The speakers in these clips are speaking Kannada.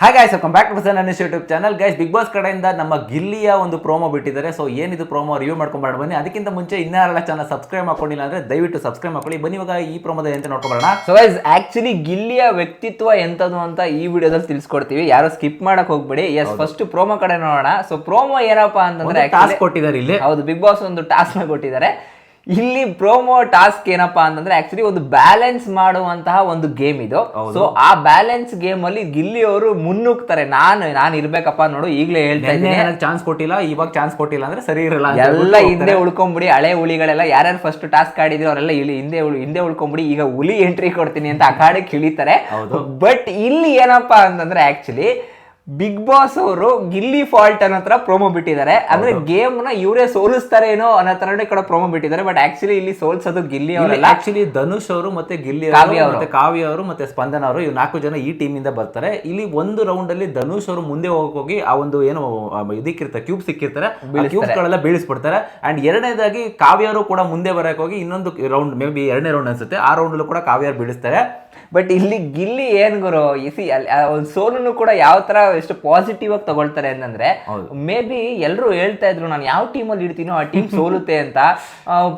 Hi guys welcome back to ನನ್ನ YouTube channel guys Bigg Boss ಕಡೆಯಿಂದ ನಮ್ಮ ಗಿಲ್ಲಿಯ ಒಂದು ಪ್ರೋಮೋ ಬಿಟ್ಟಿದ್ದಾರೆ. ಸೊ ಏನಿದು ಪ್ರೋಮೋ ರಿವ್ಯೂ ಮಾಡ್ಕೊಂಡು ಬನ್ನಿ. ಅದಕ್ಕಿಂತ ಮುಂಚೆ ಇನ್ನಾರೆಲ್ಲ ಚಾನಲ್ ಸಬ್ಸ್ಕ್ರೈಬ್ ಮಾಡ್ಕೊಂಡಿಲ್ಲ ಅಂದ್ರೆ ದಯವಿಟ್ಟು ಸಬ್ಸ್ಕ್ರೈಬ್ ಮಾಡ್ಕೊಳ್ಳಿ. ಬನ್ನಿ ಇವಾಗ ಈ ಪ್ರೋಮೋದ ಎಂತ ನೋಡ್ಕೊಳ್ಳೋಣ ಸೊ ಗೈಸ್ ಆಕ್ಚುಲಿ ಗಿಲ್ಲಿಯ ವ್ಯಕ್ತಿತ್ವ ಎಂತದ್ದು ಅಂತ ಈ ವಿಡಿಯೋದಲ್ಲಿ ತಿಳಿಸ್ಕೊಡ್ತೀವಿ. ಯಾರು ಸ್ಕಿಪ್ ಮಾಡಕ್ ಹೋಗ್ಬೇಡಿ. ಎಸ್ ಫಸ್ಟ್ ಪ್ರೋಮೋ ಕಡೆ ನೋಡೋಣ. ಸೊ ಪ್ರೋಮೋ ಏನಪ್ಪಾ ಅಂತಂದ್ರೆ ಟಾಸ್ಕ್ actually- ಕೊಟ್ಟಿದ್ದಾರೆ ಇಲ್ಲಿ. ಹೌದು ಬಿಗ್ ಬಾಸ್ ಒಂದು ಟಾಸ್ಕ್ನ ಕೊಟ್ಟಿದ್ದಾರೆ. ಇಲ್ಲಿ ಪ್ರೋಮೋ ಟಾಸ್ಕ್ ಏನಪ್ಪಾ ಅಂತಂದ್ರೆ ಆಕ್ಚುಲಿ ಒಂದು ಬ್ಯಾಲೆನ್ಸ್ ಮಾಡುವಂತಹ ಒಂದು ಗೇಮ್ ಇದು. ಸೊ ಆ ಬ್ಯಾಲೆನ್ಸ್ ಗೇಮ್ ಅಲ್ಲಿ ಗಿಲ್ಲಿ ಅವರು ಮುನ್ನುಗ್ತಾರೆ. ನಾನು ನಾನು ಇರ್ಬೇಕಪ್ಪ ನೋಡು ಈಗಲೇ ಹೇಳ್ತಾ ಇದ್ದೀನಿ. ಚಾನ್ಸ್ ಕೊಟ್ಟಿಲ್ಲ ಇವಾಗ ಚಾನ್ಸ್ ಕೊಟ್ಟಿಲ್ಲ ಅಂದ್ರೆ ಸರಿ ಇರಲ್ಲ ಎಲ್ಲ ಹಿಂದೆ ಉಳ್ಕೊಂಬಿಡಿ ಹಳೆ ಹುಲಿಗಳೆಲ್ಲ ಯಾರ್ಯಾರು ಫಸ್ಟ್ ಟಾಸ್ಕ್ ಆಡಿದ್ರು ಅವರೆಲ್ಲ ಇಲ್ಲಿ ಹಿಂದೆ ಹಿಂದೆ ಉಳ್ಕೊಂಬಿಡಿ ಈಗ ಹುಲಿ ಎಂಟ್ರಿ ಕೊಡ್ತೀನಿ ಅಂತ ಅಖಾಡಕ್ಕೆ ಇಳಿತಾರೆ. ಬಟ್ ಇಲ್ಲಿ ಏನಪ್ಪಾ ಅಂತಂದ್ರೆ ಆಕ್ಚುಲಿ ಬಿಗ್ ಬಾಸ್ ಅವರು ಗಿಲ್ಲಿ ಫಾಲ್ಟ್ ಅನ್ನೋ ಹತ್ರ ಪ್ರೋಮೋ ಬಿಟ್ಟಿದ್ದಾರೆ. ಅಂದ್ರೆ ಗೇಮ್ನ ಇವರೇ ಸೋಲಿಸ್ತಾರೇನೋ ಅನ್ನೋ ತರ ಕೂಡ ಪ್ರೋಮೋ ಬಿಟ್ಟಿದ್ದಾರೆ. ಬಟ್ ಆಕ್ಚುಲಿ ಇಲ್ಲಿ ಸೋಲ್ಸೋದು ಗಿಲ್ಲಿ ಅವರು ಆಕ್ಚುಲಿ ಧನುಷ್ ಅವರು ಮತ್ತೆ ಗಿಲ್ಲಿ. ಮತ್ತೆ ಕಾವ್ಯ ಅವರು ಮತ್ತೆ ಸ್ಪಂದನ ಅವರು ಇವ್ ನಾಲ್ಕು ಜನ ಈ ಟೀಮ್ ಇಂದ ಬರ್ತಾರೆ. ಇಲ್ಲಿ ಒಂದು ರೌಂಡ್ ಅಲ್ಲಿ ಧನುಷ್ ಅವರು ಮುಂದೆ ಹೋಗಕ್ ಹೋಗಿ ಆ ಒಂದು ಏನು ಇದಕ್ಕಿರ್ತ ಇದಕ್ಕಿರ್ತಾರೆ ಕ್ಯೂಬ್ ಸಿಕ್ಕಿರ್ತಾರೆ. ಕ್ಯೂಬ್ಸ್ ಗಳೆಲ್ಲ ಬೀಳಿಸ್ಬಿಡ್ತಾರೆ. ಅಂಡ್ ಎರಡನೇದಾಗಿ ಕಾವ್ಯ ಅವರು ಕೂಡ ಮುಂದೆ ಬರಕ್ ಹೋಗಿ ಇನ್ನೊಂದು ರೌಂಡ್ ಮೇ ಬಿ ಎರಡನೇ ರೌಂಡ್ ಅನ್ಸುತ್ತೆ. ಆ ರೌಂಡ್ ಕೂಡ ಕಾವ್ಯ ಬೀಳಿಸ್ತಾರೆ. ಬಟ್ ಇಲ್ಲಿ ಗಿಲ್ಲಿ ಏನ್ ಗುರು? ಇಸಿ ಒಂದು ಸೋಲನ್ನು ಕೂಡ ಯಾವ ತರ ಎಷ್ಟು ಪಾಸಿಟಿವ್ ಆಗಿ ತಗೊಳ್ತಾರೆ ಅಂತಂದ್ರೆ ಮೇ ಬಿ ಎಲ್ಲರೂ ಹೇಳ್ತಾ ಇದ್ರು ನಾನು ಯಾವ ಅಲ್ಲಿ ಇಡ್ತೀನೋ ಆ ಟೀಮ್ ಸೋಲುತ್ತೆ ಅಂತ.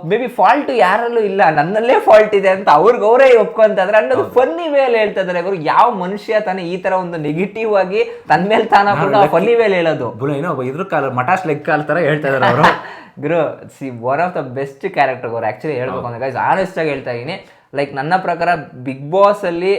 ಮೇ ಬಿ ಫಾಲ್ಟ್ ಯಾರಲ್ಲೂ ಇಲ್ಲ ನನ್ನಲ್ಲೇ ಫಾಲ್ಟ್ ಇದೆ ಅಂತ ಅವ್ರಿಗೆ ಅವರೇ ಒಪ್ಕೊಂತಂದ್ರೆ ಅನ್ನೋದು ಫನ್ನಿ ವೇಲ್ ಹೇಳ್ತಾ ಇದಾರೆ ಗುರು ಯಾವ ಮನುಷ್ಯ ತಾನೇ ಈ ತರ ಒಂದು ನೆಗೆಟಿವ್ ಆಗಿ ತನ್ನ ಮೇಲೆ ತಾನ ಫನ್ನಿ ವೇಲ್ ಹೇಳೋದು. ಏನೋ ಇದ್ರ ಕಾಲ ಮಟಾಶ್ ಲೆಗ್ ಕಾಲ್ ತರ ಹೇಳ್ತಾ ಇದಾರೆ ಅವರು. ಗುರು see one of the best character ಅವ್ರು ಆಕ್ಚುಲಿ ಹೇಳ್ಬೇಕು ಅಂದ್ರೆ ಗೈಸ್ ಆನೆಸ್ಟ್ ಆಗಿ ಹೇಳ್ತಾ ಇದೀನಿ. ಲೈಕ್ ನನ್ನ ಪ್ರಕಾರ ಬಿಗ್ ಬಾಸ್ ಅಲ್ಲಿ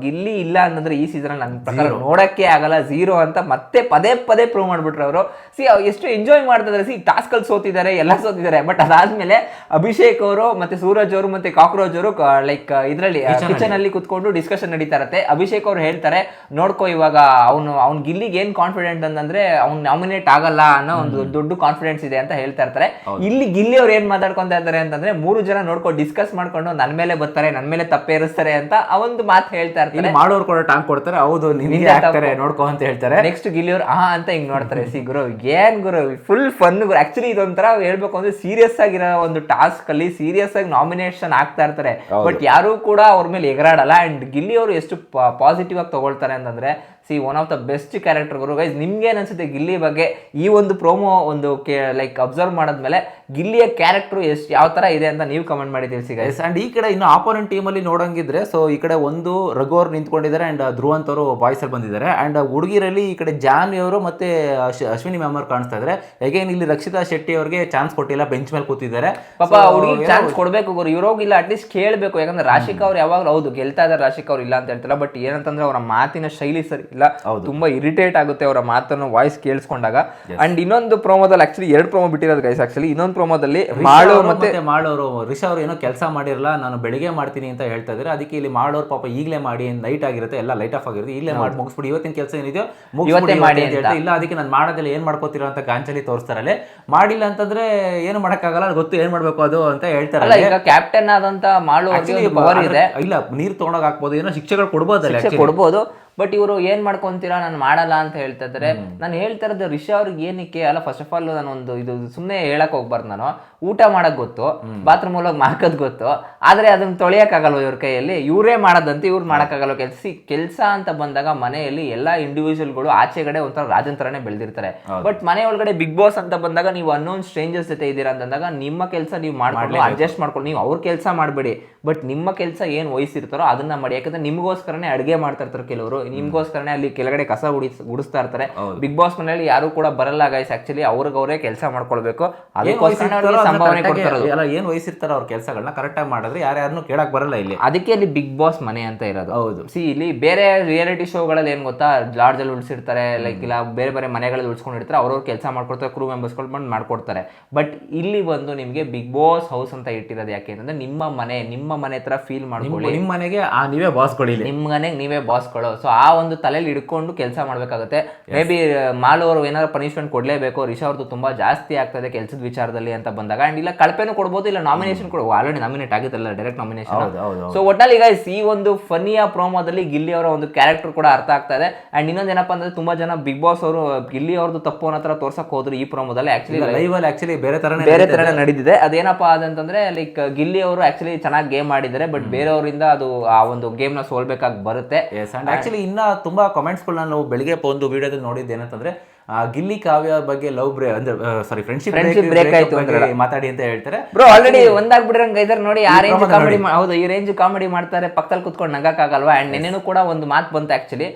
ಗಿಲ್ಲಿ ಇಲ್ಲ ಅನ್ನೋದ್ರೆ ಈ ಸೀಸನ್ ನನ್ನ ಪ್ರಕಾರ ನೋಡಕ್ಕೆ ಆಗಲ್ಲ ಝೀರೋ ಅಂತ ಮತ್ತೆ ಪದೇ ಪದೇ ಪ್ರೂವ್ ಮಾಡ್ಬಿಟ್ರು ಅವರು. ಸಿ ಎಷ್ಟು ಎಂಜಾಯ್ ಮಾಡ್ತಿದ್ದಾರೆ ಸಿ ಟಾಸ್ಕ್ ಅಲ್ಲಿ ಸೋತಿದ್ದಾರೆ ಎಲ್ಲ ಸೋತಿದ್ದಾರೆ. ಬಟ್ ಅದಾದ್ಮೇಲೆ ಅಭಿಷೇಕ್ ಅವರು ಮತ್ತೆ ಸೂರಜ್ ಅವರು ಮತ್ತೆ ಕಾಕ್ರೋಜ್ ಅವರು ಲೈಕ್ ಇದರಲ್ಲಿ ಕಿಚನ್ ಅಲ್ಲಿ. ಕುತ್ಕೊಂಡು ಡಿಸ್ಕಷನ್ ನಡೀತಾ ಇರತ್ತೆ ಅಭಿಷೇಕ್ ಅವರು ಹೇಳ್ತಾರೆ ನೋಡ್ಕೋ ಇವಾಗ ಅವನು ಅವ್ನ್ ಗಿಲ್ಲಿಗೆ ಏನ್ ಕಾನ್ಫಿಡೆಂಟ್ ಅಂತಂದ್ರೆ ಅವ್ನು ನಾಮಿನೇಟ್ ಆಗಲ್ಲ ಅನ್ನೋ ಒಂದು ದೊಡ್ಡ ಕಾನ್ಫಿಡೆನ್ಸ್ ಇದೆ ಅಂತ ಹೇಳ್ತಾ ಇರ್ತಾರೆ. ಇಲ್ಲಿ ಗಿಲ್ಲಿ ಅವ್ರು ಏನ್ ಮಾತಾಡ್ಕೊಂತ ಇದ್ದಾರೆ ಅಂತಂದ್ರೆ ಮೂರು ಜನ ನೋಡ್ಕೊಂಡು ಡಿಸ್ಕಸ್ ಮಾಡ್ಕೊಂಡು ನನ್ ಮೇಲೆ ಬರ್ತಾರೆ ನನ್ ಮೇಲೆ ತಪ್ಪೇ ಇರಿಸ್ತಾರೆ ಅಂತ ಆ ಒಂದು ಮಾತು ಹೇಳ್ತಾ ಇರ್ತಾರೆ. ಮಾಡೋರು ಕೂಡ ಟಾಂಗ್ ಕೊಡ್ತಾರೆ ಹೌದು ನಿನ್ಗೆ ಹಾಕ್ತಾರೆ ನೋಡ್ಕೋ ಅಂತ ಹೇಳ್ತಾರೆ. ನೆಕ್ಸ್ಟ್ ಗಿಲ್ಲಿ ಅವ್ರು ಆ ಅಂತ ಹಿಂಗ್ ನೋಡ್ತಾರೆ. ಸಿ ಗುರು ಏನ್ ಗುರು ಫುಲ್ ಫನ್ ಗುರು. ಆಕ್ಚುಲಿ ಇದೊಂಥರ ಹೇಳ್ಬೇಕು ಅಂದ್ರೆ ಸೀರಿಯಸ್ ಆಗಿರೋ ಒಂದು ಟಾಸ್ಕ್ ಅಲ್ಲಿ ಸೀರಿಯಸ್ ಆಗಿ ನಾಮಿನೇಷನ್ ಆಗ್ತಾ ಇರ್ತಾರೆ. ಬಟ್ ಯಾರು ಕೂಡ ಅವ್ರ ಮೇಲೆ ಎಗರಾಡಲ್ಲ. ಅಂಡ್ ಗಿಲ್ಲಿ ಅವರು ಎಷ್ಟು ಪಾಸಿಟಿವ್ ಆಗಿ ತಗೊಳ್ತಾರೆ ಅಂತಂದ್ರೆ see one of the best character Guru. Guys ನಿಮ್ಗೆ ಏನ್ ಅನ್ಸುತ್ತೆ? ಗಿಲ್ಲಿ ಬಗ್ಗೆ ಈ ಒಂದು ಪ್ರೋಮೋ ಒಂದು ಲೈಕ್ ಅಬ್ಸರ್ವ್ ಮಾಡಿದ್ಮೇಲೆ ಗಿಲ್ಲಿಯ ಕ್ಯಾರೆಕ್ಟರ್ ಎಷ್ಟು ಯಾವ ತರ ಇದೆ ಅಂತ ನೀವು ಕಮೆಂಟ್ ಮಾಡಿ ತಿಳಿಸಿ ಗೈಸ್ ಅಂಡ್ ಈ ಕಡೆ ಇನ್ನು ಆಪೋನೆಂಟ್ ಟೀಮ್ ಅಲ್ಲಿ ನೋಡಂಗಿದ್ರೆ ಸೊ ಈ ಕಡೆ ಒಂದು ರಘು ಅವ್ರು ನಿಂತ್ಕೊಂಡಿದ್ದಾರೆ ಅಂಡ್ ಅಂತ ಅವರು ಬಾಯ್ಸ್ ಅಲ್ಲಿ ಬಂದಿದ್ದಾರೆ. ಅಂಡ್ ಹುಡುಗಿರಲ್ಲಿ ಈ ಕಡೆ ಜಾನ್ವಿ ಅವರು ಮತ್ತೆ ಅಶ್ವಿನಿ ಮ್ಯಾಮ್ ಅವ್ರು ಕಾಣಿಸ್ತಾ ಇದ್ದಾರೆ. ಅಗೇನ್ ಇಲ್ಲಿ ರಕ್ಷಿತಾ ಶೆಟ್ಟಿ ಅವರಿಗೆ ಚಾನ್ಸ್ ಕೊಟ್ಟಿಲ್ಲ ಬೆಂಚ್ ಮೇಲೆ ಕೂತಿದ್ದಾರೆ. ಪಾಪ ಹುಡುಗಿ ಚಾನ್ಸ್ ಕೊಡಬೇಕು ಗುರು. ಇವ್ರೋಗಿಲ್ಲ ಅಟ್ಲೀಸ್ಟ್ ಕೇಳಬೇಕು. ಯಾಕಂದ್ರೆ ರಾಶಿಕ್ ಅವ್ರು ಯಾವಾಗಲೂ ಹೌದು ಗೆಲ್ತಾ ಇದ್ದಾರೆ ರಾಶಿಕಾ ಅವ್ರು ಇಲ್ಲ ಅಂತ ಹೇಳ್ತಾರೆ ಬಟ್ ಏನಂತಂದ್ರೆ ಅವರ ಮಾತಿನ ಶೈಲಿ ಸರಿ ಇಲ್ಲ. ತುಂಬಾ ಇರಿಟೇಟ್ ಆಗುತ್ತೆ ಅವರ ಮಾತನ್ನು ವಾಯ್ಸ್ ಕೇಳಿಸ್ಕೊಂಡಾಗ. ಅಂಡ್ ಇನ್ನೊಂದು ಪ್ರೋಮೋದಲ್ಲಿ ಆಕ್ಚುಲಿ ಎರಡು ಪ್ರೋಮೋ ಬಿಟ್ಟಿರೋದು ಗೈಸ್ ಆಕ್ಚುಲಿ ಇನ್ನೊಂದು ಪ್ರೋಮೋದಲ್ಲಿ ಮಾಳು ಮತ್ತೆ ಮಾಡೋರು ರಿಷಾ ಅವರು ಏನೋ ಕೆಲಸ ಮಾಡಿರಲ್ಲ ನಾನು ಬೆಳಿಗ್ಗೆ ಮಾಡ್ತೀನಿ ಅಂತ ಹೇಳ್ತಾ ಇದ್ದಾರೆ. ಅದಕ್ಕೆ ಇಲ್ಲಿ ಮಾಡೋರು ಪಾಪ ಈಗಲೇ ಮಾಡಿ ನೈಟ್ ಆಗಿರುತ್ತೆ ಎಲ್ಲ ಲೈಟ್ ಆಫ್ ಆಗಿರುತ್ತೆ. ಇಲ್ಲೇ ಮಾಡಿ ಮುಗಿಸ್ಬಿಡಿ ಇವತ್ತಿನ ಕೆಲಸ ಏನಿದೆಯೋ ಮುಗಿಸ್ಬಿಡಿ ಇವತ್ತೇ ಮಾಡಿ ಅಂತ ಹೇಳ್ತಾ ಇಲ್ಲ ಅದಕ್ಕೆ ನಾನು ಮಾಡೋದಿಲ್ಲ ಏನ್ ಮಾಡ್ಕೋತಿರೋ ಅಂತ ಗಾಂಚಲಿ ತೋರಿಸ್ತಾರಲ್ಲೇ. ಮಾಡಿಲ್ಲ ಅಂತಂದ್ರೆ ಏನು ಮಾಡೋಕ್ಕಾಗಲ್ಲ ಗೊತ್ತು ಏನ್ ಮಾಡ್ಬೇಕು ಅದು ಅಂತ ಹೇಳ್ತಾರೆ ಈಗ ಕ್ಯಾಪ್ಟನ್ ಆದಂತ ಮಾಳು ಇದೆ. ಇಲ್ಲ ನೀರು ತೊಗೊಂಡೋಗಿ ಹಾಕ್ಬೋದು ಏನೋ ಶಿಕ್ಷೆಗಳು ಕೊಡ್ಬೋದಲ್ಲ ಕೊಡ್ಬೋದು. ಬಟ್ ಇವರು ಏನ್ ಮಾಡ್ಕೊಂತೀರಾ? ನಾನು ಮಾಡಲ್ಲ ಅಂತ ಹೇಳ್ತಾ ಇದ್ದಾರೆ ನಾನು ಹೇಳ್ತಾ ಇರೋದು ರಿಷಾ ಅವ್ರಿಗೆ ಏನಕ್ಕೆ? ಅಲ್ಲ ಫಸ್ಟ್ ಆಫ್ ಆಲ್ ನಾನು ಒಂದು ಇದು ಸುಮ್ಮನೆ ಹೇಳಕ್ ಹೋಗ್ಬಾರ್ದು ನಾನು. ಊಟ ಮಾಡಕ್ ಗೊತ್ತು. ಬಾತ್ರೂಮ್ ಒಳಗೆ ಮಾರ್ಕದ್ ಗೊತ್ತು. ಆದ್ರೆ ಅದನ್ನ ತೊಳೆಯಕ್ಕಾಗಲ್ವ ಇವ್ರ ಕೈಯಲ್ಲಿ. ಇವರೇ ಮಾಡೋದಂತೆ ಇವ್ರು ಮಾಡೋಕ್ಕಾಗಲ್ಲ. ಕೆಲಸ ಕೆಲಸ ಅಂತ ಬಂದಾಗ ಮನೆಯಲ್ಲಿ ಎಲ್ಲಾ ಇಂಡಿವಿಜುವಲ್ಗಳು ಆಚೆಗಡೆ ಒಂಥರ ರಾಜನ್ ತರನೇ ಬೆಳೆದಿರ್ತಾರೆ ಬಟ್ ಮನೆ ಒಳಗಡೆ ಬಿಗ್ ಬಾಸ್ ಅಂತ ಬಂದಾಗ ನೀವು ಅನ್ನೋನ್ ಸ್ಟ್ರೇಂಜರ್ಸ್ ಜೊತೆ ಇದ್ದೀರಾ ಅಂತಂದಾಗ ನಿಮ್ಮ ಕೆಲಸ ನೀವು ಮಾಡ್ಕೊಂಡು ಅಡ್ಜಸ್ಟ್ ಮಾಡ್ಕೊಂಡು ನೀವು ಅವ್ರ ಕೆಲಸ ಮಾಡಬೇಡಿ. ಬಟ್ ನಿಮ್ಮ ಕೆಲಸ ಏನ್ ವಹಿಸಿರ್ತಾರೋ ಅದನ್ನ ಮಾಡಿ. ಯಾಕಂದ್ರೆ ನಿಮಗೋಸ್ಕರನೇ ಅಡುಗೆ ಮಾಡ್ತಾ ಇರ್ತಾರೆ ಕೆಲವರು. ನಿಮ್ಗೋಸ್ಕರನೇ ಅಲ್ಲಿ ಕೆಳಗಡೆ ಕಸ ಗುಡಿಸ್ ಗುಡಿಸ್ತಾ ಇರ್ತಾರೆ. ಬಿಗ್ ಬಾಸ್ ಮನೆಯಲ್ಲಿ ಯಾರು ಕೂಡ ಬರಲ್ಲ ಗೈಸ್ ಆಕ್ಚುಲಿ ಅವರೇ ಕೆಲಸ ಮಾಡ್ಕೊಳ್ಬೇಕು. ಅವ್ರಿಗೆ ಸಂಭಾವನೆ ಏನ್ ವಹಿಸಿರ್ತಾರ ಅವ್ರ ಕೆಲಸಗಳನ್ನ ಕರೆಕ್ಟ್ ಆಗಿ ಮಾಡಿದ್ರೆ ಯಾರ್ಯಾರನ್ನು ಕೇಳಕ್ ಬರಲ್ಲ ಇಲ್ಲಿ. ಅದಕ್ಕೆ ಇಲ್ಲಿ ಬಿಗ್ ಬಾಸ್ ಮನೆ ಅಂತ ಇರೋದು. ಹೌದು. ಸಿ ಇಲ್ಲಿ ಬೇರೆ ರಿಯಾಲಿಟಿ ಶೋಗಳಲ್ಲಿ ಏನ್ ಗೊತ್ತಾ? ಲಾಡ್ಜ್ ಅಲ್ಲಿ ಉಳಿಸಿರ್ತಾರೆ ಲೈಕ್ ಇಲ್ಲ ಬೇರೆ ಬೇರೆ ಮನೆಗಳಲ್ಲಿ ಉಳಿಸ್ಕೊಂಡಿರ್ತಾರೆ ಅವ್ರವ್ರ ಕೆಲಸ ಮಾಡ್ಕೊಡ್ತಾರೆ ಕ್ರೂ ಮೆಂಬರ್ಸ್ಗಳು ಬಂದು ಮಾಡ್ಕೊಡ್ತಾರೆ. ಬಟ್ ಇಲ್ಲಿ ಬಂದು ನಿಮಗೆ ಬಿಗ್ ಬಾಸ್ ಹೌಸ್ ಅಂತ ಇಟ್ಟಿರೋದು ಯಾಕೆ ಅಂತಂದ್ರೆ ನಿಮ್ಮ ಮನೆ ನಿಮ್ಮ ಮನೆ ತರ ಫೀಲ್ ಮಾಡ್ಕೊಳ್ಳಿ. ನಿಮ್ಮ ಮನೆಗೆ ಆ ನೀವೇ ಬಾಸ್ಗಳು ಇಲ್ಲಿ. ನಿಮ್ಮ ಮನೆಗೆ ನೀವೇ ಬಾಸ್ಗಳು ಸೊ ಆ ಒಂದು ತಲೆಯಲ್ಲಿ ಹಿಡ್ಕೊಂಡು ಕೆಲಸ ಮಾಡಬೇಕಾಗುತ್ತೆ. ಮೇ ಬಿ ಮಾಲ್ ಅವರು ಏನಾದ್ರು ಪನಿಷ್ಮೆಂಟ್ ಕೊಡ್ಲೇಬೇಕು ರಿಷಾ ಅವ್ರದ್ದು ತುಂಬಾ ಜಾಸ್ತಿ ಆಗ್ತದೆ ಕೆಲಸದ ವಿಚಾರದಲ್ಲಿ ಅಂತ ಬಂದಾಗ. ಅಂಡ್ ಇಲ್ಲ ಕಳಪೆನೂ ಕೊಡ್ಬೋದು ಇಲ್ಲ ನಾಮಿನೇಷನ್ ಕೊಡ್ಬೋದು. ಆಲ್ರೆಡಿ ನಾಮಿನೇಟ್ ಆಗುತ್ತಲ್ಲ ಡೈರೆಕ್ಟ್ ನಾಮಿನೇಷನ್ ಸೊ ಒಟ್ಟಲ್ಲಿ ಗೈಸ್ ಈ ಒಂದು ಫನಿಯ ಪ್ರೋಮೋದಲ್ಲಿ ಗಿಲ್ಲಿ ಅವರ ಒಂದು ಕ್ಯಾರೆಕ್ಟರ್ ಕೂಡ ಅರ್ಥ ಆಗ್ತಾ ಇದೆ. ಅಂಡ್ ಇನ್ನೊಂದು ಏನಪ್ಪಾ ಅಂದ್ರೆ ತುಂಬಾ ಜನ ಬಿಗ್ ಬಾಸ್ ಅವರು ಗಿಲ್ಲಿ ಅವ್ರದ್ದು ತಪ್ಪು ಅನ್ನೋ ತರ ತೋರ್ಸಕ್ ಹೋದ್ರು ಈ ಪ್ರೋಮೋದಲ್ಲಿ ಆಕ್ಚುಲಿ ಲೈವ್ ಅಲ್ಲಿ ಆಕ್ಚುಲಿ ಬೇರೆ ತರ ಬೇರೆ ತರ ನಡೆದಿದೆ ಅದೇನಪ್ಪ ಅದಂತಂದ್ರೆ ಲೈಕ್ ಗಿಲ್ಲಿ ಅವರು ಆಕ್ಚುಲಿ ಚೆನ್ನಾಗಿ ಗೇಮ್ ಮಾಡಿದ್ದಾರೆ ಬಟ್ ಬೇರೆಯವರಿಂದ ಅದು ಆ ಒಂದು ಗೇಮ್ನ ಸೋಲ್ಬೇಕಾಗಿ ಬರುತ್ತೆ. ಆಕ್ಚುಲಿ ಇನ್ನ ತುಂಬ ಕಮೆಂಟ್ಸ್ಗಳನ್ನ ನಾವು ಬೆಳಿಗ್ಗೆ ಒಂದು ವೀಡಿಯೋದಲ್ಲಿ ನೋಡಿದ್ದು ಏನಂತಂದ್ರೆ ಆ, ಗಿಲ್ಲಿ ಕಾವ್ಯ ಬಗ್ಗೆ ಲವ್ ಬ್ರೇ ಅಂದ್ರೆ ಸಾರಿ ಫ್ರೆಂಡ್ಶಿಪ್ ಬ್ರೇಕ್ ಆಯ್ತು. ಮಾತಾಡಿ ಅಂತ ಹೇಳ್ತಾರೆ. ಬ್ರೋ ಆಲ್ರೆಡಿ ಒಂದಾಗ್ಬಿಡ್ರಂಗ ಇದಾರೆ ನೋಡಿ ಆ ರೇಂಜ್ ಕಾಮಿಡಿ ಹೌದು ಈ ರೇಂಜ್ ಕಾಮಿಡಿ ಮಾಡ್ತಾರೆ ಪಕ್ಕದಲ್ಲಿ ಕುತ್ಕೊಂಡು ನಗಕ್ಕಾಗಲ್ವಾ? ಅಂಡ್ ನೆನ್ನೆನೂ ಕೂಡ ಒಂದು ಮಾತು ಬಂತು ಆಕ್ಚುಲಿ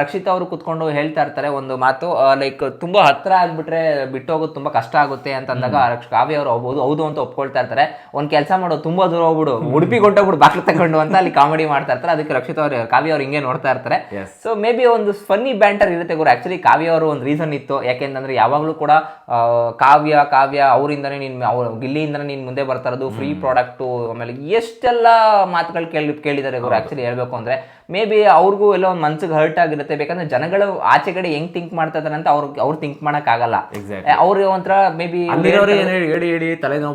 ರಕ್ಷಿತಾ ಅವರು ಕುತ್ಕೊಂಡು ಹೇಳ್ತಾ ಇರ್ತಾರೆ ಒಂದು ಮಾತು. ಲೈಕ್ ತುಂಬಾ ಹತ್ರ ಆಗ್ಬಿಟ್ರೆ ಬಿಟ್ಟು ಹೋಗೋದು ತುಂಬಾ ಕಷ್ಟ ಆಗುತ್ತೆ ಅಂತ ಅಂದಾಗ ಕಾವ್ಯ ಅವರು ಹೌದು ಹೌದು ಅಂತ ಒಪ್ಕೊಳ್ತಾ ಇರ್ತಾರೆ. ಒಂದ್ ಕೆಲಸ ಮಾಡೋ ತುಂಬಾ ದೂರ ಹೋಗ್ಬಿಡು ಉಡುಪಿ ಹೊಂಟೋಗ್ಬಿಡು ಬಾಕ್ಲು ತಗೊಂಡು ಅಂತ ಅಲ್ಲಿ ಕಾಮಿಡಿ ಮಾಡ್ತಾ ಇರ್ತಾರೆ. ಅದಕ್ಕೆ ರಕ್ಷಿತಾ ಅವರು ಕಾವ್ಯ ಅವ್ರು ಹಿಂಗೆ ನೋಡ್ತಾ ಇರ್ತಾರೆ. ಸೊ ಮೇ ಬಿ ಒಂದು ಫನ್ನಿ ಬ್ಯಾಂಟರ್ ಇರುತ್ತೆ ಗುರು. ಆಕ್ಚುಲಿ ಕಾವ್ಯ ಅವರು ಒಂದು ರೀಸನ್ ಇತ್ತು. ಯಾಕೆಂತಂದ್ರೆ ಯಾವಾಗಲೂ ಕೂಡ ಕಾವ್ಯ ಕಾವ್ಯ ಅವರಿಂದನೇ ನೀನ್ ಅವ್ರ ಗಿಲ್ಲಿಯಿಂದನೇ ನೀನು ಮುಂದೆ ಬರ್ತಾ ಇರೋದು ಫ್ರೀ ಪ್ರಾಡಕ್ಟು ಆಮೇಲೆ ಎಷ್ಟೆಲ್ಲ ಮಾತುಗಳು ಕೇಳಿ ಕೇಳಿದ್ದಾರೆ ಇವರು ಆ್ಯಕ್ಚುಲಿ ಹೇಳಬೇಕು ಅಂದ್ರೆ ಮೇ ಬಿ ಅವ್ರಿಗೂ ಎಲ್ಲ ಒಂದು ಮನ್ಸಿಗೆ ಹರ್ಟ್ ಆಗಿರುತ್ತೆ ಬೇಕಂದ್ರೆ ಜನಗಳು ಆಚೆ ಕಡೆ ಹೆಂಗ್ ಥಿಂಕ್ ಮಾಡ್ತಾ ಇದಾರೆ ಅಂತ ಅವ್ರು ಅವ್ರು ಥಿಂಕ್ ಮಾಡಕ್ ಆಗಲ್ಲ Exactly. ಅವ್ರಿಗೆ ಒಂಥರ ಮೇ ಬಿ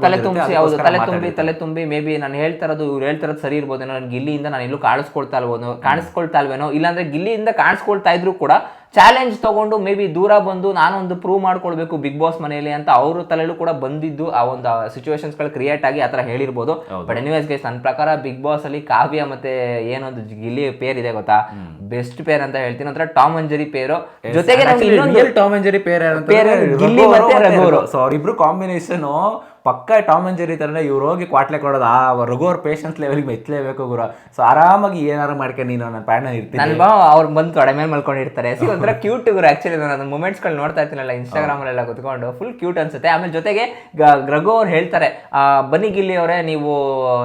ತಲೆ ತುಂಬಿಸಿ ಹೌದು ತಲೆ ತುಂಬಿ ತಲೆ ತುಂಬಿ ಮೇ ಬಿ ನಾನು ಹೇಳ್ತಾ ಇರೋದು ಇವ್ರು ಹೇಳ್ತಾ ಇರೋದು ಸರಿ ಇರ್ಬೋದು ನಾನು ಗಿಲ್ಲಿಯಿಂದ ನಾನು ಎಲ್ಲೂ ಕಾಣಿಸ್ಕೊಳ್ತಾ ಇಲ್ಬೋದು ಕಾಣಿಸ್ಕೊಳ್ತಾ ಇಲ್ವೇನೋ ಇಲ್ಲಾಂದ್ರೆ ಗಿಲ್ಲಿಯಿಂದ ಕಾಣಿಸ್ಕೊಳ್ತಾ ಇದ್ರು ಕೂಡ ಚಾಲೆಂಜ್ ತಗೊಂಡು ಮೇ ಬಿ ದೂರ ಬಂದು ನಾನೊಂದು ಪ್ರೂವ್ ಮಾಡ್ಕೊಳ್ಬೇಕು ಬಿಗ್ ಬಾಸ್ ಮನೆಯಲ್ಲಿ ಅಂತ ಅವ್ರ ತಲೆಯಲ್ಲೂ ಕೂಡ ಬಂದಿದ್ದು ಆ ಒಂದು ಸಿಚುವೇಶನ್ಸ್ಗಳು ಕ್ರಿಯೇಟ್ ಆಗಿ ಆತರ ಹೇಳಿರ್ಬೋದು. ಬಟ್ ಎನಿವೇಸ್ ಗೈಸ್ ನನ್ನ ಪ್ರಕಾರ ಬಿಗ್ ಬಾಸ್ ಅಲ್ಲಿ ಕಾವ್ಯ ಮತ್ತೆ ಏನೊಂದು ಗಿಲ್ಲಿ ಪೇರ್ ಇದೆ ಗೊತ್ತಾ? ಬೆಸ್ಟ್ ಪೇರ್ ಅಂತ ಹೇಳ್ತೀನಿ. ಅಂದ್ರೆ ಟಾಮ್ ಅಂಜರಿ ಪೇರು ಜೊತೆಗೆ ಟಾಮ್ ಅಂಜರಿ ಪೇರ್? ಗಿಲ್ಲಿ ಮತ್ತೆ ರಘು ಸೊ ಅವ್ರಿಬ್ರು ಕಾಂಬಿನೇಷನ್ ಪಕ್ಕ ಟಾಮ್ ಅಂಡ್ ಜೆರಿ ತರನೇ ಇವ್ರು ಹೋಗಿ ಕ್ವಾಟ್ಲೆ ಕೊಡೋದು ಆ ರಘು ಅವ್ರ ಪೇಷನ್ಸ್ ಲೆವೆಲ್ಗೆ ಮೆಚ್ಚಲೇಬೇಕು ಗುರು. ಸೊ ಆರಾಮಾಗಿ ಏನಾರು ಮಾಡ್ಕೆ ನೀನು ನನ್ನ ಪ್ಯಾನ್ ಇರ್ತೀನಿ. ನನ್ನ ಬಾ ಅವ್ರು ಬಂದು ತೊಡೆ ಮೇಲೆ ಮಲ್ಕೊಂಡಿರ್ತಾರೆ. ಸಿ ಒಂಥರ ಕ್ಯೂಟ್ ಗುರು ಆ್ಯಕ್ಚುಲಿ ನಾನು ಮೂಮೆಂಟ್ಸ್ಗಳು ನೋಡ್ತಾ ಇರ್ತೀನಲ್ಲ ಇನ್ಸ್ಟಾಗ್ರಾಮ್ ಅಲ್ಲೆಲ್ಲ ಕುತ್ಕೊಂಡು ಫುಲ್ ಕ್ಯೂಟ್ ಅನ್ಸುತ್ತೆ. ಆಮೇಲೆ ಜೊತೆಗೆ ರಘು ಅವ್ರು ಹೇಳ್ತಾರೆ ಆ, ಬನ್ನಿ ಗಿಲ್ಲಿ ಅವರೇ ನೀವು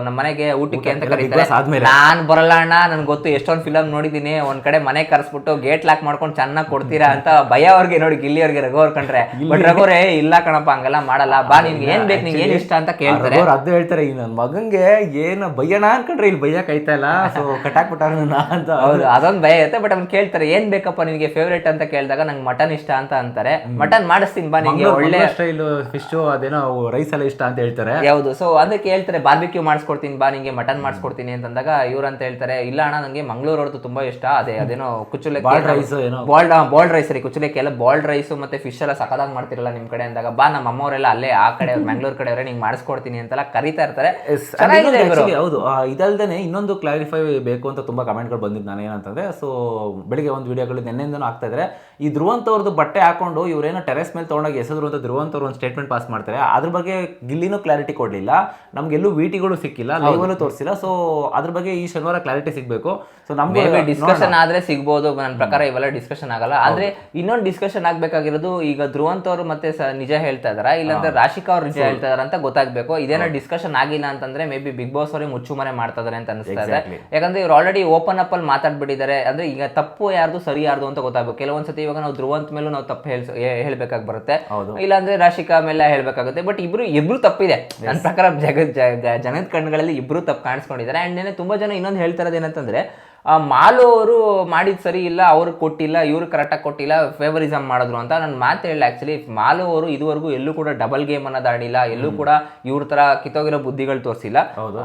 ನಮ್ಮ ಮನೆಗೆ ಊಟಕ್ಕೆ ಅಂತ ಕರೀತಾರೆ. ನಾನು ಬರಲ್ಲ ಅಣ್ಣ ನನ್ಗೆ ಗೊತ್ತು ಎಷ್ಟೊಂದು ಫಿಲಮ್ ನೋಡಿದೀನಿ ಒಂದ್ ಕಡೆ ಮನೆ ಕರೆಸ್ಬಿಟ್ಟು ಗೇಟ್ ಲಾಕ್ ಮಾಡ್ಕೊಂಡು ಚೆನ್ನಾಗಿ ಕೊಡ್ತೀರಾ ಅಂತ ಭಯ ಅವ್ರಿಗೆ ನೋಡಿ ಗಿಲ್ಲಿ ಅವ್ರಿಗೆ ರಘು ಅವ್ರು ಕಂಡ್ರೆ. ಬಟ್ ರಘು ಅವ್ರೆ ಇಲ್ಲ ಕಣಪ್ಪ ಹಂಗೆಲ್ಲ ಮಾಡಲ್ಲ. ಬಾ ನಿನ್ಗೆ ಏನ್ ಬೇಕು ನಿಂಗೆ ಏನ್ ಇಷ್ಟ ಅಂತ ಕೇಳ್ತಾರೆ. ಅವ್ರು ಅದು ಹೇಳ್ತಾರೆ ಈ ನನ್ನ ಮಗಂಗೆ ಏನು ಬಯ್ಯಣ ಅನ್ಕೊಂಡ್ರೆ ಇಲ್ಲಿ ಬಯ್ಯಕ್ ಆಯ್ತಾ ಇಲ್ಲ? ಸೊ ನನ್ನ ಅಂತ. ಹೌದು ಅದೊಂದು ಭಯ ಇರುತ್ತೆ ಬಟ್ ಅವ್ನು ಕೇಳ್ತಾರೆ ಏನ್ ಬೇಕಪ್ಪ ನಿನ್ಗೆ ಫೇವ್ರೇಟ್ ಅಂತ ಕೇಳಿದಾಗ ನಂಗೆ ಮಟನ್ ಇಷ್ಟ ಅಂತ ಅಂತಾರೆ. ಮಟನ್ ಮಾಡಿಸ್ತೀನಿ ಬಾ ನಿಮಗೆ ಒಳ್ಳೆ ಸ್ಟೈಲ್ ಫಿಶ್ ಅದೇನೋ ರೈಸ್ ಎಲ್ಲ ಇಷ್ಟ ಅಂತ ಹೇಳ್ತಾರೆ. ಹೌದು ಸೊ ಅದಕ್ಕೆ ಹೇಳ್ತಾರೆ ಬಾರ್ಬಿಕ್ಯೂ ಮಾಡಿಸ್ಕೊಡ್ತೀನಿ ಬಾ ನಿಂಗೆ ಮಟನ್ ಮಾಡಿಸ್ಕೊಡ್ತೀನಿ ಅಂತಂದಾಗ ಇವ್ರು ಅಂತ ಹೇಳ್ತಾರೆ ಇಲ್ಲ ಅಣ್ಣ ನಂಗೆ ಮಂಗಳೂರು ಅವ್ರದ್ದು ತುಂಬಾ ಇಷ್ಟ ಅದೇ ಅದೇನೋ ಕುಚುಲೆ ಬಾಲ್ಡ್ ರೈಸ್ ಏನೋ. ಬಾಲ್ಡ್ ಬಾಲ್ಡ್ ರೈಸ್ ರೀ ಕುಚ್ಚುಲೆಕ್ಕೆ ಎಲ್ಲ ಬಾಲ್ಡ್ ರೈಸ್ ಮತ್ತೆ ಫಿಶ್ ಎಲ್ಲ ಸಖತ್ತಾಗಿ ಮಾಡ್ತಿರಲ್ಲ ನಿಮ್ ಕಡೆ ಅಂದಾಗ ಬಾ ನಮ್ಮ ಅಮ್ಮವರೆಲ್ಲ ಅಲ್ಲೇ ಆ ಕಡೆ ಮ್ಯಾಂಗ್ಳೂರ್ ಕಡೆ ಅವರೇ ನಿಂಗೆ ಮಾಡಿಸ್ಕೊಡ್ತೀನಿ ಅಂತೆಲ್ಲ ಕರಿತಾ ಇರ್ತಾರೆ. ಹೌದು ಇದಲ್ದೇ ಇದಲ್ದೇನೆ ಇನ್ನೊಂದು ಕ್ಲಾರಿಫೈ ಬೇಕು ಅಂತ ತುಂಬಾ ಕಮೆಂಟ್ಗಳು ಬಂದಿದ್ದು ನಾನು ಏನಂತಂದರೆ ಸೊ ಬೆಳಿಗ್ಗೆ ಒಂದು ವಿಡಿಯೋಗಳು ನೆನ್ನೆಯಿಂದನೂ ಆಗ್ತಾ ಇದ್ದಾರೆ ಈ ಧ್ರುವಂತವ್ರದ್ದು ಬಟ್ಟೆ ಹಾಕೊಂಡು ಇವರೇನು ಟೆರೆಸ್ ಮೇಲೆ ತೊಗೊಂಡೋಗಿ ಎಸೆದ್ರು ಅಂತ ಧ್ರುವಂತವ್ರು ಒಂದು ಸ್ಟೇಟ್ಮೆಂಟ್ ಪಾಸ್ ಮಾಡ್ತಾರೆ. ಅದ್ರ ಬಗ್ಗೆ ಗಿಲ್ಲಿನೂ ಕ್ಲಾರಿಟಿ ಕೊಡಲಿಲ್ಲ. ನಮ್ಗೆಲ್ಲೂ ವಿಟಿಗಳು ಸಿಕ್ಕಿಲ್ಲ ಲೈವಲ್ಲೂ ತೋರಿಸಿಲ್ಲ. ಸೊ ಅದ್ರ ಬಗ್ಗೆ ಈ ಶನಿವಾರ ಕ್ಲಾರಿಟಿ ಸಿಗಬೇಕು. ಸೊ ನಮಗೆ ಡಿಸ್ಕಷನ್ ಆದ್ರೆ ಸಿಗ್ಬೋದು. ನನ್ನ ಪ್ರಕಾರ ಇವೆಲ್ಲ ಡಿಸ್ಕಷನ್ ಆಗಲ್ಲ. ಆದ್ರೆ ಇನ್ನೊಂದು ಡಿಸ್ಕಷನ್ ಆಗಬೇಕಾಗಿರೋದು ಈಗ ಧ್ರುವಂತವ್ರು ಅವರು ಮತ್ತೆ ನಿಜ ಹೇಳ್ತಾ ಇದಾರ? ಇಲ್ಲಾಂದ್ರೆ ರಾಶಿಕಾ ಅವ್ರು ನಿಜ ಹೇಳ್ತಾ ಇದಾರ ಅಂತ ಗೊತ್ತಾಗಬೇಕು. ಇದೇನೋ ಡಿಸ್ಕಷನ್ ಆಗಿಲ್ಲ ಅಂತಂದ್ರೆ ಮೇ ಬಿ ಬಿಗ್ ಬಾಸ್ ಅವರೇ ಮುಚ್ಚುಮರೆ ಮಾಡ್ತಾ ಇದಾರೆ ಅಂತ ಅನಿಸ್ತಾ ಇದೆ. ಯಾಕಂದ್ರೆ ಇವ್ರು ಆಲ್ರೆಡಿ ಓಪನ್ ಅಪ್ ಅಲ್ಲಿ ಮಾತಾಡ್ಬಿಟ್ಟಿದ್ದಾರೆ. ಅಂದ್ರೆ ಈಗ ತಪ್ಪು ಯಾರ್ದು ಸರಿ ಯಾರ್ದು ಅಂತ ಗೊತ್ತಾಗಬೇಕು. ಕೆಲವೊಂದ್ಸತಿ ಇವಾಗ ನಾವು ಧ್ರುವಂತ್ ಮೇಲೂ ನಾವು ತಪ್ಪು ಹೇಳ್ ಹೇಳ್ಬೇಕಾಗಿ ಬರುತ್ತೆ. ಹೌದು. ಇಲ್ಲಾಂದ್ರೆ ರಾಶಿಕಾ ಮೇಲೆ ಹೇಳ್ಬೇಕಾಗುತ್ತೆ. ಬಟ್ ಇಬ್ರು ಇಬ್ರು ತಪ್ಪಿದೆ. ನನ್ನ ಪ್ರಕಾರ ಜಗತ್ ಜನದ ಕಣ್ಗಳಲ್ಲಿ ಇಬ್ರು ತಪ್ಪು ಕಾಣಿಸ್ಕೊಂಡಿದ್ದಾರೆ. ಅಂಡ್ ನೆನೆ ತುಂಬಾ ಜನ ಇನ್ನೊಂದು ಹೇಳ್ತಾ ಇರೋದು ಏನಂತಂದ್ರೆ ಮಾಲು ಅವರು ಮಾಡಿದ್ ಸರಿ ಇಲ್ಲ ಅವ್ರಿಗೆ ಕೊಟ್ಟಿಲ್ಲ ಇವ್ರು ಕರೆಕ್ಟಾಗಿ ಕೊಟ್ಟಿಲ್ಲ ಫೇವರಿಸಮ್ ಮಾಡಿದ್ರು ಅಂತ ನನ್ನ ಮಾತು ಹೇಳಿ ಆ್ಯಕ್ಚುಲಿ ಮಾಲು ಅವರು ಇದುವರೆಗೂ ಎಲ್ಲೂ ಕೂಡ ಡಬಲ್ ಗೇಮ್ ಅನ್ನೋದು ಆಡಿಲ್ಲ ಎಲ್ಲೂ ಕೂಡ ಇವ್ರ ತರ ಕಿತ್ತೋಗಿರೋ ಬುದ್ಧಿಗಳು ತೋರಿಸಿಲ್ಲ. ಹೌದು.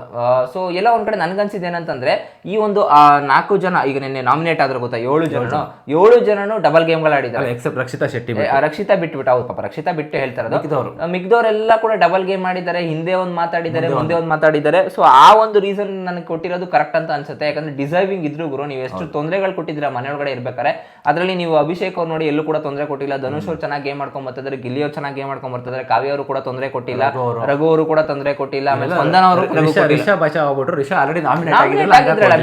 ಸೊ ಎಲ್ಲ ಒಂದ್ ಕಡೆ ನನ್ಗನ್ಸಿದ್ ಏನಂತಂದ್ರೆ ಈ ಒಂದು ಆ, ನಾಲ್ಕು ಜನ ಈಗ ನಿನ್ನೆ ನಾಮಿನೇಟ್ ಆದ್ರು ಗೊತ್ತಾ ಏಳು ಜನ. ಏಳು ಜನನು ಡಬಲ್ ಗೇಮ್ಗಳು ಆಡಿದ್ದಾರೆ. ಎಕ್ಸೆಪ್ಟ್ ರಕ್ಷಿತಾ ಶೆಟ್ಟಿ ಆ ರಕ್ಷಿತಾ ಬಿಟ್ಬಿಟ್ಟು ಹೌದು ಪಾಪ ರಕ್ಷಿತಾ ಬಿಟ್ಟು ಹೇಳ್ತಾರೆ. ಆ, ಕೂಡ ಡಬಲ್ ಗೇಮ್ ಮಾಡಿದ್ದಾರೆ ಹಿಂದೆ ಒಂದ್ ಮಾತಾಡಿದ್ದಾರೆ ಮುಂದೆ ಒಂದು. ಮಾತಾಡಿದ್ದಾರೆ. ಸೊ ಆ ಒಂದು ರೀಸನ್ ನನಗೆ ಕೊಟ್ಟಿರೋದು ಕರೆಕ್ಟ್ ಅಂತ ಅನ್ಸುತ್ತೆ. ಯಾಕಂದ್ರೆ ಡಿಸರ್ವಿಂಗ್ ಇದ್ರು ಗುರು ನೀವು ಎಷ್ಟು ತೊಂದರೆಗಳು ಕೊಟ್ಟಿದ್ದೀರಾ ಮನೆಯೊಳಗಡೆ ಇರ್ಬೇಕಾರೆ ಅದರಲ್ಲಿ ನೀವು ಅಭಿಷೇಕ್ ಅವ್ರು ನೋಡಿ ಎಲ್ಲೂ ಕೂಡ ತೊಂದರೆ ಕೊಟ್ಟಿಲ್ಲ. ಧನುಷ್ ಅವ್ರು ಚೆನ್ನಾಗಿ ಗೇಮ್ ಮಾಡ್ಕೊಂಡ್ ಬರ್ತಿದ್ದಾರೆ ಗಿಲ್ಲಿ ಅವ್ರು ಚೆನ್ನಾಗಿ ಗೇಮ್ ಮಾಡ್ಕೊಂಡ್ ಬರ್ತಿದ್ದಾರೆ ಕಾವ್ಯ ಅವರು ಕೂಡ ತೊಂದರೆ ಕೊಟ್ಟಿಲ್ಲ ರಘು ಅವರು. ಕೂಡ ತೊಂದರೆ ಕೊಟ್ಟಿಲ್ಲ ಆಮೇಲೆ ಸ್ಪಂದನ ಅವರು ರಿಷಾ ಆಗ್ಬಿಟ್ರು ರಿಷಾ ಆಲ್ರೆಡಿ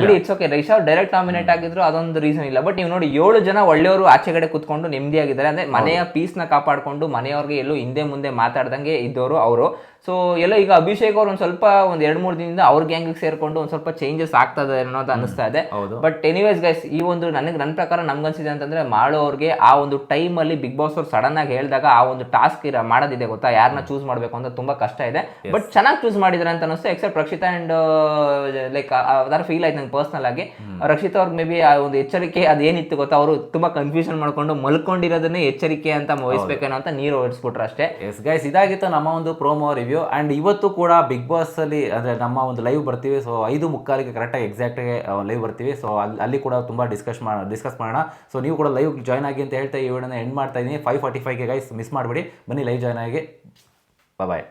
ಬಿಡಿ it's okay Risha direct nominate ಆಗಿದ್ರು ಅದೊಂದು ರೀಸನ್ ಇಲ್ಲ. ಬಟ್ ನೀವು ನೋಡಿ ಏಳು ಜನ ಒಳ್ಳೆಯವರು ಆಚೆಗಡೆ ಕುತ್ಕೊಂಡು ನೆಮ್ಮದಿಯಾಗಿದ್ದಾರೆ. ಅಂದ್ರೆ ಮನೆಯ ಪೀಸ್ನ ಕಾಪಾಡ್ಕೊಂಡು ಮನೆಯವ್ರಿಗೆ ಎಲ್ಲೂ ಹಿಂದೆ ಮುಂದೆ ಮಾತಾಡ್ದಂಗೆ ಇದ್ದವರು ಅವರು. ಸೊ ಎಲ್ಲ ಈಗ ಅಭಿಷೇಕ್ ಅವ್ರು ಒಂದು ಸ್ವಲ್ಪ ಒಂದ್ ಎರಡು ಮೂರು ದಿನದಿಂದ ಅವ್ರ ಗ್ಯಾಂಗ್ ಸೇರ್ಕೊಂಡು ಒಂದ್ ಸ್ವಲ್ಪ ಚೇಂಜಸ್ ಆಗ್ತಾ ಇದೆ ಅನ್ನೋದು ಅನಿಸ್ತಾ ಇದೆ. ಬಟ್ ಎನಿವೇಸ್ ಗೈಸ್ ಈ ಒಂದು ನನಗೆ ನನ್ನ ಪ್ರಕಾರ ನಮ್ಗನ್ಸಿದೆ ಅಂತಂದ್ರೆ ಮಾಡೋ ಅವ್ರಿಗೆ ಆ ಒಂದು ಟೈಮ್ ಅಲ್ಲಿ ಬಿಗ್ ಬಾಸ್ ಅವ್ರು ಸಡನ್ ಆಗಿ ಹೇಳಿದಾಗ ಆ ಒಂದು ಟಾಸ್ಕ್ ಇರ ಮಾಡೋದಿದೆ ಗೊತ್ತಾ? ಯಾರನ್ನ ಚೂಸ್ ಮಾಡ್ಬೇಕು ಅಂತ ತುಂಬಾ ಕಷ್ಟ ಇದೆ. ಬಟ್ ಚೆನ್ನಾಗಿ ಚೂಸ್ ಮಾಡಿದ್ರೆ ಅಂತ ಅನಿಸ್ತು ಎಕ್ಸೆಪ್ಟ್ ರಕ್ಷಿತಾ ಅಂಡ್ ಲೈಕ್ ಅದರ ಫೀಲ್ ಆಯ್ತು ನಂಗೆ ಪರ್ಸನಲ್ ಆಗಿ. ರಕ್ಷಿತಾ ಅವ್ರಿಗೆ ಮೇ ಬಿ ಆ ಒಂದು ಎಚ್ಚರಿಕೆ ಅದೇನಿತ್ತು ಗೊತ್ತಾ? ಅವರು ತುಂಬಾ ಕನ್ಫ್ಯೂಷನ್ ಮಾಡ್ಕೊಂಡು ಮಲ್ಕೊಂಡಿರೋದನ್ನೇ ಎಚ್ಚರಿಕೆ ಅಂತ ವಹಿಸ್ಬೇಕೇನೋ ಅಂತ ನೀರು ಓಡಿಸ್ಬಿಟ್ರು ಅಷ್ಟೇ. ಎಸ್ ಗೈಸ್ ಇದಾಗಿತ್ತು ನಮ್ಮ ಒಂದು ಪ್ರೋಮೋ ರಿವ್ಯೂ ಅಂಡ್ ಇವತ್ತು ಕೂಡ ಬಿಗ್ ಬಾಸಲ್ಲಿ ಅಂದರೆ ನಮ್ಮ ಒಂದು ಲೈವ್ ಬರ್ತೀವಿ. ಸೊ ಐದು ಮುಕ್ಕಾಲಿಗೆ ಕರೆಕ್ಟಾಗಿ ಎಕ್ಸಾಕ್ಟಾಗಿ ಲೈವ್ ಬರ್ತೀವಿ. ಸೊ ಅಲ್ಲಿ ಅಲ್ಲಿ ಕೂಡ ತುಂಬ ಡಿಸ್ಕಸ್ ಮಾಡ ಡಿಸ್ಕಸ್ ಮಾಡೋಣ. ಸೊ ನೀವು ಕೂಡ ಲೈವ್ ಜಾಯ್ನ್ ಆಗಿ ಅಂತ ಹೇಳ್ತಾ ಈ ವಿಡಿಯೋನ ಎಂಡ್ ಮಾಡ್ತಾ ಇದ್ದೀನಿ ಫೈವ್ ಫಾರ್ಟಿ ಫೈವ್ಗೆ ಗೈಸ್ ಮಿಸ್ ಮಾಡಿಬಿಡಿ. ಬನ್ನಿ ಲೈವ್ ಜಾಯ್ನ್ ಆಗಿ. ಬಾಯ್